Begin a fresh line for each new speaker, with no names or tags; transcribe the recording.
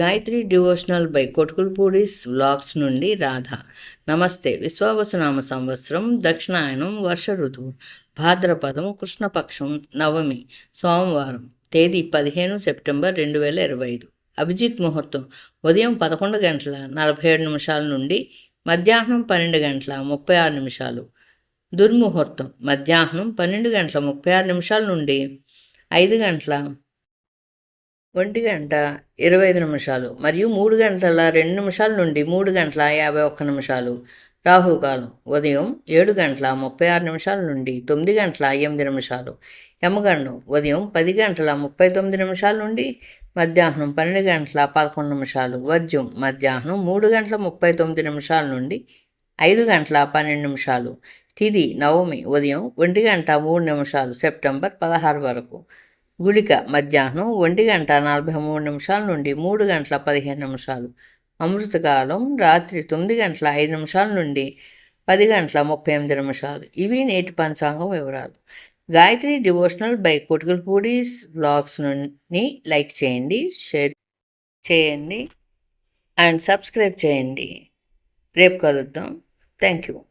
Gayatri devotional by కొటుకుల్పూడిస్ vlogs నుండి రాధ. నమస్తే. విశ్వావసనామ సంవత్సరం దక్షిణాయనం వర్ష ఋతువు భాద్రపదం కృష్ణపక్షం నవమి సోమవారం తేదీ పదిహేను సెప్టెంబర్ రెండు వేల ఇరవై ఐదు. అభిజిత్ ముహూర్తం ఉదయం పదకొండు గంటల నలభై ఏడు నిమిషాల నుండి మధ్యాహ్నం పన్నెండు గంటల ముప్పై ఆరు నిమిషాలు. దుర్ముహూర్తం మధ్యాహ్నం పన్నెండు గంటల ముప్పై ఆరు నిమిషాల నుండి ఐదు గంటల ఒంటి గంట ఇరవై ఐదు నిమిషాలు మరియు మూడు గంటల రెండు నిమిషాల నుండి మూడు గంటల యాభై ఒక్క నిమిషాలు. రాహుకాలం ఉదయం ఏడు గంటల ముప్పై ఆరు నిమిషాల నుండి తొమ్మిది గంటల ఎనిమిది నిమిషాలు. యమగండం ఉదయం పది గంటల ముప్పై తొమ్మిది నిమిషాల నుండి మధ్యాహ్నం పన్నెండు గంటల పదకొండు నిమిషాలు. వర్జ్యం మధ్యాహ్నం మూడు గంటల ముప్పై తొమ్మిది నిమిషాల నుండి ఐదు గంటల పన్నెండు నిమిషాలు. తిది నవమి ఉదయం ఒంటి గంట మూడు నిమిషాలు. సెప్టెంబర్ పదహారు వరకు. గుళిక మధ్యాహ్నం ఒంటి గంట నలభై మూడు నిమిషాల నుండి మూడు గంటల పదిహేను నిమిషాలు. అమృతకాలం రాత్రి తొమ్మిది గంటల ఐదు నిమిషాల నుండి పది గంటల ముప్పై ఎనిమిది నిమిషాలు. ఇవి నేటి పంచాంగం వివరాలు. గాయత్రి డివోషనల్ బై బ్లాగ్స్ నుండి లైక్ చేయండి షేర్ చేయండి అండ్ సబ్స్క్రైబ్ చేయండి. రేపు కలుద్దాం. Thank you